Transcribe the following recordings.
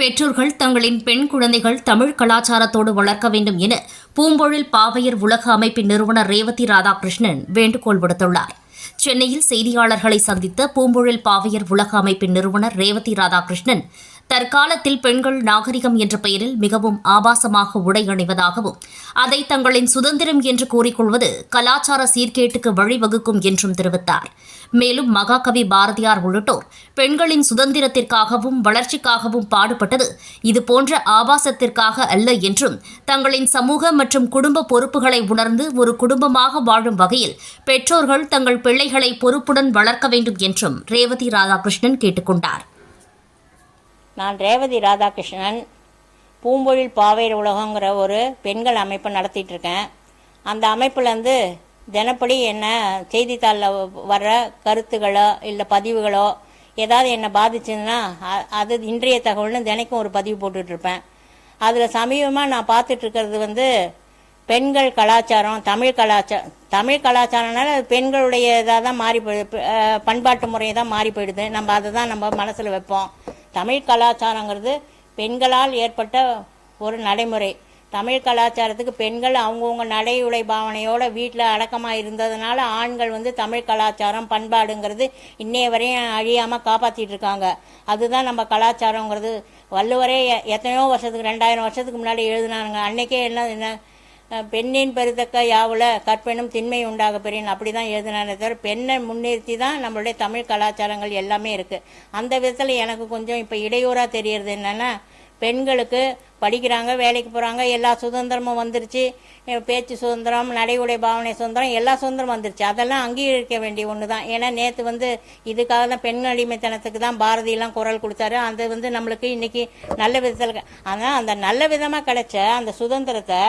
பெற்றோர்கள் தங்களின் பெண் குழந்தைகள் தமிழ் கலாச்சாரத்தோடு வளர்க்க வேண்டும் என பூம்பொழில் பாவையர் உலக அமைப்பின் நிறுவனர் ரேவதி ராதாகிருஷ்ணன் வேண்டுகோள் விடுத்துள்ளார். சென்னையில் செய்தியாளர்களை சந்தித்த பூம்பொழில் பாவையர் உலக அமைப்பின் நிறுவனர் ரேவதி ராதாகிருஷ்ணன் தற்காலத்தில் பெண்கள் நாகரிகம் என்ற பெயரில் மிகவும் ஆபாசமாக உடை அணிவதாகவும் அதை தங்களின் சுதந்திரம் என்று கூறிக்கொள்வது கலாச்சார சீர்கேட்டுக்கு வழிவகுக்கும் என்றும் தெரிவித்தார். மேலும் மகாகவி பாரதியார் உள்ளிட்டோர் பெண்களின் சுதந்திரத்திற்காகவும் வளர்ச்சிக்காகவும் பாடுபட்டது இதுபோன்ற ஆபாசத்திற்காக அல்ல என்றும் தங்களின் சமூக மற்றும் குடும்ப பொறுப்புகளை உணர்ந்து ஒரு குடும்பமாக வாழும் வகையில் பெற்றோர்கள் தங்கள் பிள்ளைகளை பொறுப்புடன் வளர்க்க வேண்டும் என்றும் ரேவதி ராதாகிருஷ்ணன் கேட்டுக்கொண்டார். நான் ரேவதி ராதாகிருஷ்ணன் பூம்பொழில் பாவேர் உலகங்கிற ஒரு பெண்கள் அமைப்பை நடத்திட்டு இருக்கேன் அந்த அமைப்புலேருந்து தினப்படி என்ன செய்தித்தாளில் வர்ற கருத்துகளோ இல்லை பதிவுகளோ ஏதாவது என்னை பாதிச்சதுன்னா அது இன்றைய தகவல்னு தினைக்கும் ஒரு பதிவு போட்டுட்ருப்பேன் அதில் சமீபமாக நான் பார்த்துட்டு இருக்கிறது வந்து பெண்கள் கலாச்சாரம் தமிழ் கலாச்சாரம் தமிழ் கலாச்சாரம்னால பெண்களுடைய இதாக தான் மாறி போயிடுது பண்பாட்டு முறையை தான் மாறி போயிடுது. நம்ம அதை தான் நம்ம மனசில் வைப்போம். தமிழ் கலாச்சாரங்கிறது பெண்களால் ஏற்பட்ட ஒரு நடைமுறை. தமிழ் கலாச்சாரத்துக்கு பெண்கள் அவங்கவுங்க நடை உடை பாவனையோட வீட்டில் அடக்கமாக இருந்ததுனால ஆண்கள் வந்து தமிழ் கலாச்சாரம் பண்பாடுங்கிறது இன்னைய வரையும் அழியாமல் காப்பாற்றிட்டு இருக்காங்க. அதுதான் நம்ம கலாச்சாரங்கிறது. வள்ளுவரே எ- எத்தனையோ வருஷத்துக்கு ரெண்டாயிரம் வருஷத்துக்கு முன்னாடி எழுதினாங்க அன்னைக்கே என்ன என்ன பெண்ணின் பெருதக்க யாவுல கற்பெனும் திண்மை உண்டாக பெரியன் அப்படி தான் எழுதினானே தவிர பெண்ணை முன்னிறுத்தி தான் நம்மளுடைய தமிழ் கலாச்சாரங்கள் எல்லாமே இருக்குது அந்த விதத்தில் எனக்கு கொஞ்சம் இப்போ இடையூறாக தெரியறது என்னென்னா பெண்களுக்கு படிக்கிறாங்க வேலைக்கு போகிறாங்க எல்லா சுதந்திரமும் வந்துருச்சு. பேச்சு சுதந்திரம் நடை உடை பாவனை சுதந்திரம் எல்லா சுதந்திரம் வந்துருச்சு. அதெல்லாம் அங்கீகரிக்க வேண்டிய ஒன்று தான் ஏன்னா நேற்று வந்து இதுக்காக தான் பெண் அடிமைத்தனத்துக்கு தான் பாரதியெல்லாம் குரல் கொடுத்தாரு. அது வந்து நம்மளுக்கு இன்றைக்கி நல்ல விதத்தில் ஆனால் அந்த நல்ல விதமாக கிடைச்ச அந்த சுதந்திரத்தை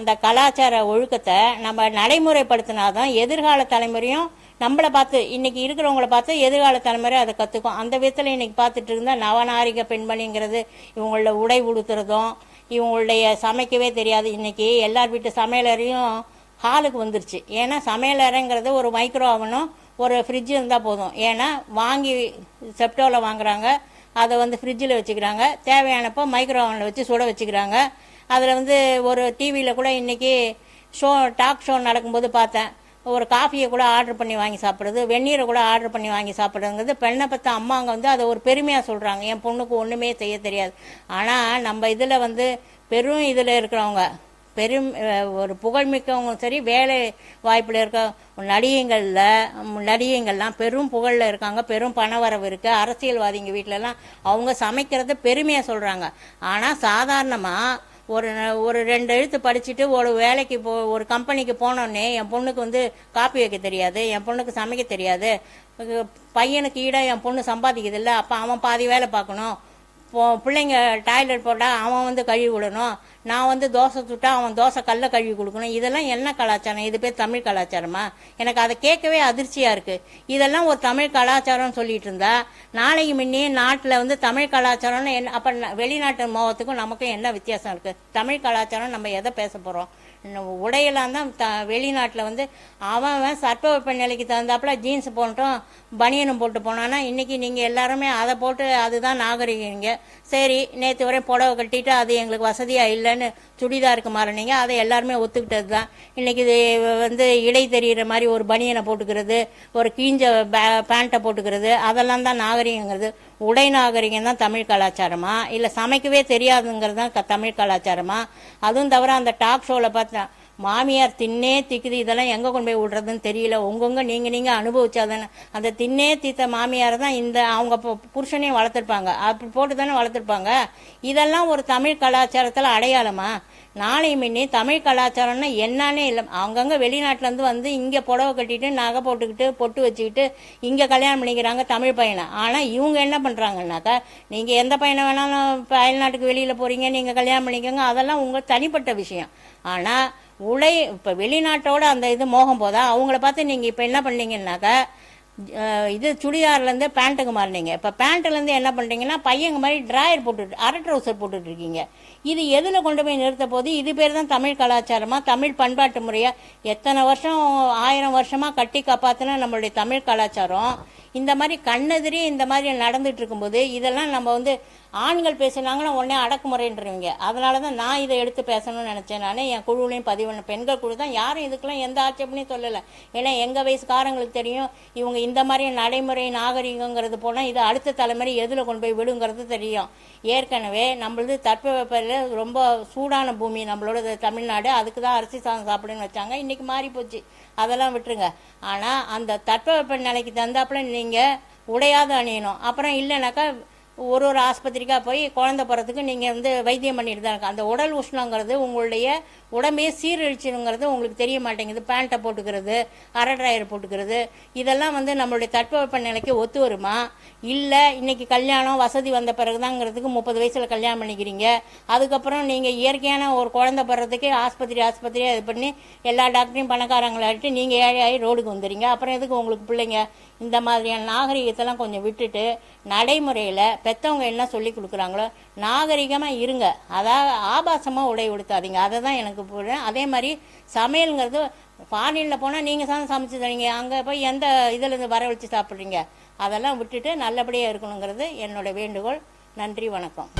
அந்த கலாச்சார ஒழுக்கத்தை நம்ம நடைமுறைப்படுத்தினாதான் எதிர்கால தலைமுறையும் நம்மளை பார்த்து இன்னைக்கு இருக்கிறவங்கள பார்த்து எதிர்கால தலைமுறை அதை கற்றுக்கும் அந்த விதத்தில் இன்னைக்கு பார்த்துட்டு இருந்தா நவநாரிக பெண்மணிங்கிறது இவங்களோட உடை உடுத்துறதும் இவங்களுடைய சமைக்கவே தெரியாது. இன்னைக்கு எல்லார் வீட்டு சமையலறையும் ஹாலுக்கு வந்துருச்சு. ஏன்னா சமையலறைங்கிறது ஒரு மைக்ரோ அவனும் ஒரு ஃப்ரிட்ஜ் இருந்தால் போதும். ஏன்னா வாங்கி செப்டோவில் வாங்குறாங்க. அதை வந்து ஃப்ரிட்ஜில் வச்சுக்கிறாங்க. தேவையானப்போ மைக்ரோ ஓவனில் வச்சு சுட வச்சுக்கிறாங்க. அதில் வந்து ஒரு டிவியில் கூட இன்றைக்கி ஷோ டாக் ஷோ நடக்கும்போது பார்த்தேன். ஒரு காஃபியை கூட ஆர்டர் பண்ணி வாங்கி சாப்பிட்றது வெந்நீரை கூட ஆர்டர் பண்ணி வாங்கி சாப்பிட்றதுங்கிறது பெண்ணை பற்ற அம்மாங்க வந்து அதை ஒரு பெருமையாக சொல்கிறாங்க என் பொண்ணுக்கு ஒன்றுமே செய்ய தெரியாது. ஆனால் நம்ம இதில் வந்து பெரும் இதில் இருக்கிறவங்க பெரும் ஒரு புகழ்மிக்கவங்க சரி வேலை வாய்ப்பில் இருக்க நடிகைங்களில் நடிகைங்கள்லாம் பெரும் புகழில் இருக்காங்க பெரும் பணவரவு இருக்குது அரசியல்வாதிங்க வீட்டிலலாம் அவங்க சமைக்கிறத பெருமையாக சொல்கிறாங்க ஆனால் சாதாரணமாக ஒரு ஒரு ரெண்டு எழுத்து படிச்சுட்டு ஒரு வேலைக்கு போ ஒரு கம்பெனிக்கு போனோடனே என் பொண்ணுக்கு வந்து காப்பி வைக்க தெரியாது என் பொண்ணுக்கு சமைக்க தெரியாது. பையனுக்கு ஈடாக என் பொண்ணு சம்பாதிக்குது இல்லை அப்போ அவன் பாதி வேலை பார்க்கணும். பிள்ளைங்க டாய்லெட் போட்டால் அவன் வந்து கழுவி விடணும். நான் வந்து தோசை சுட்டா அவன் தோசை கல்ல கழுவி கொடுக்கணும். இதெல்லாம் என்ன கலாச்சாரம்? இது பேர் தமிழ் கலாச்சாரமா? எனக்கு அதை கேட்கவே அதிர்ச்சியாக இருக்குது இதெல்லாம் ஒரு தமிழ் கலாச்சாரம்னு சொல்லிட்டு இருந்தா நாளைக்கு முன்னே நாட்டில் வந்து தமிழ் கலாச்சாரம்னு என்ன அப்போ வெளிநாட்டு மோகத்துக்கும் நமக்கும் என்ன வித்தியாசம் இருக்குது தமிழ் கலாச்சாரம் நம்ம எதை பேச போகிறோம் உடையெல்லாம் தான் த வெளிநாட்டில் வந்து அவன் அவன் சர்ப்ப நிலைக்கு தகுந்தாப்புல ஜீன்ஸ் போட்டோம் பனியனும் போட்டு போனான்னா இன்னைக்கு நீங்கள் எல்லாருமே அதை போட்டு அதுதான் நாகரிகங்க சரி நேற்று வரையும் புடவை கட்டிட்டு அது எங்களுக்கு வசதியாக இல்லைன்னு சுடிதாருக்கு மாறினீங்க. அதை எல்லாருமே ஒத்துக்கிட்டது தான் இன்றைக்கி இது வந்து இடை தெரிகிற மாதிரி ஒரு பனியனை போட்டுக்கிறது ஒரு கீஞ்ச பே- பேண்ட்டை போட்டுக்கிறது அதெல்லாம் தான் நாகரிகங்கிறது. உடை நாகரிகம் தான் தமிழ் கலாச்சாரமா? இல்லை சமைக்கவே தெரியாதுங்கிறது தான் க- தமிழ் கலாச்சாரமா? அதுவும் தவிர அந்த டாக் ஷோவில் பார்த்தா மாமியார் தின்னே திக்குது இதெல்லாம் எங்கே கொண்டு போய் விடுறதுன்னு தெரியல. உங்கவுங்க நீங்கள் நீங்கள் அனுபவிச்சாதானே. அந்த தின்னே தீத்த மாமியார் தான் இந்த அவங்க புருஷனையும் வளர்த்துருப்பாங்க. அப்படி போட்டு தானே வளர்த்துருப்பாங்க. இதெல்லாம் ஒரு தமிழ் கலாச்சாரத்தில் அடையாளமா? நாளை முன்னே தமிழ் கலாச்சாரம்னா என்னன்னே இல்லை. அங்கங்கே வெளிநாட்டிலேருந்து வந்து இங்கே புடவை கட்டிட்டு நகை போட்டுக்கிட்டு பொட்டு வச்சுக்கிட்டு இங்கே கல்யாணம் பண்ணிக்கிறாங்க தமிழ் பையனை. ஆனால் இவங்க என்ன பண்ணுறாங்கன்னாக்கா நீங்கள் எந்த பையனை வேணாலும் இப்போ அயல்நாட்டுக்கு வெளியில் போகிறீங்க நீங்கள் கல்யாணம் பண்ணிக்கோங்க அதெல்லாம் உங்கள் தனிப்பட்ட விஷயம். ஆனால் உலை இப்போ வெளிநாட்டோட அந்த இது மோகம் போதா? அவங்கள பார்த்து நீங்கள் இப்போ என்ன பண்ணீங்கன்னாக்கா இது சுடிதார்லேருந்து பேண்ட்டுக்கு மாறினீங்க. இப்போ பேண்ட்டுலேருந்து என்ன பண்ணுறீங்கன்னா பையங்க மாதிரி ட்ராயர் போட்டுட்டு அரை ட்ரௌசர் போட்டுட்ருக்கீங்க. இது எதில் கொண்டு போய் நிறுத்த போது இது பேர் தான் தமிழ் கலாச்சாரமாக தமிழ் பண்பாட்டு முறையாக எத்தனை வருஷம் ஆயிரம் வருஷமாக கட்டி காப்பாற்றின நம்மளுடைய தமிழ் கலாச்சாரம்? இந்த மாதிரி கண்ணெதிரே இந்த மாதிரி நடந்துட்டு இருக்கும்போது இதெல்லாம் நம்ம வந்து ஆண்கள் பேசினாங்கன்னா உடனே அடக்குமுறைன்றவங்க. அதனால தான் நான் இதை எடுத்து பேசணும்னு நினச்சேன் நான். என் குழுவிலையும் பதிவு பண்ண பெண்கள் குழு தான். யாரும் இதுக்கெல்லாம் எந்த ஆட்சேபனையும் சொல்லலை. ஏன்னா எங்கள் வயசுக்காரங்களுக்கு தெரியும். இவங்க இந்த மாதிரி நடைமுறை நாகரிகங்கிறது போனால் இது அடுத்த தலைமுறை எதில் கொண்டு போய் விடுங்கிறது தெரியும். ஏற்கனவே நம்மளது தட்பவெப்பத்தில் ரொம்ப சூடான பூமி நம்மளோட தமிழ்நாடு. அதுக்கு தான் அரிசி சாதம் சாப்பிடுன்னு வச்சாங்க. இன்றைக்கி மாறி போச்சு. அதெல்லாம் விட்டுருங்க. ஆனால் அந்த தட்பவெப்ப நிலைக்கு தந்தாப்புல நீங்கள் உடையாத அணியணும். அப்புறம் இல்லைனாக்கா ஒரு ஒரு ஆஸ்பத்திரிக்காக போய் குழந்தை போகிறதுக்கு நீங்கள் வந்து வைத்தியம் பண்ணிட்டு தான் இருக்கு. அந்த உடல் உஷ்ணங்கிறது உங்களுடைய உடம்பையே சீரழிச்சிருங்கிறது உங்களுக்கு தெரிய மாட்டேங்குது. பேண்ட்டை போட்டுக்கிறது அரை ட்ராயர் போட்டுக்கிறது இதெல்லாம் வந்து நம்மளுடைய தட்பவெப்ப நிலைக்கு ஒத்து வருமா? இல்லை இன்னைக்கு கல்யாணம் வசதி வந்த பிறகுதாங்கிறதுக்கு முப்பது வயசில் கல்யாணம் பண்ணிக்கிறீங்க. அதுக்கப்புறம் நீங்கள் இயற்கையான ஒரு குழந்தை போடுறதுக்கே ஆஸ்பத்திரி ஆஸ்பத்திரி இது பண்ணி எல்லா டாக்டரையும் பணக்காரங்களாட்டு நீங்கள் ஏழை ஆகி ரோடுக்கு வந்துடுறீங்க அப்புறம் எதுக்கு உங்களுக்கு பிள்ளைங்க இந்த மாதிரியான நாகரிகத்தெல்லாம் கொஞ்சம் விட்டுட்டு நடைமுறையில் பெற்றவங்க என்ன சொல்லி கொடுக்குறாங்களோ நாகரிகமாக இருங்க. அதாவது ஆபாசமாக உடை உடுத்தாதீங்க. அதை தான் எனக்கு போடுறேன் அதே மாதிரி சமையலுங்கிறது ஃபாரினில் போனால் நீங்கள் தான் சமைச்சு தரீங்க. அங்கே போய் எந்த இதுலேருந்து இருந்து வரவழைச்சு சாப்பிட்றீங்க? அதெல்லாம் விட்டுட்டு நல்லபடியாக இருக்கணுங்கிறது என்னோட வேண்டுகோள். நன்றி வணக்கம்.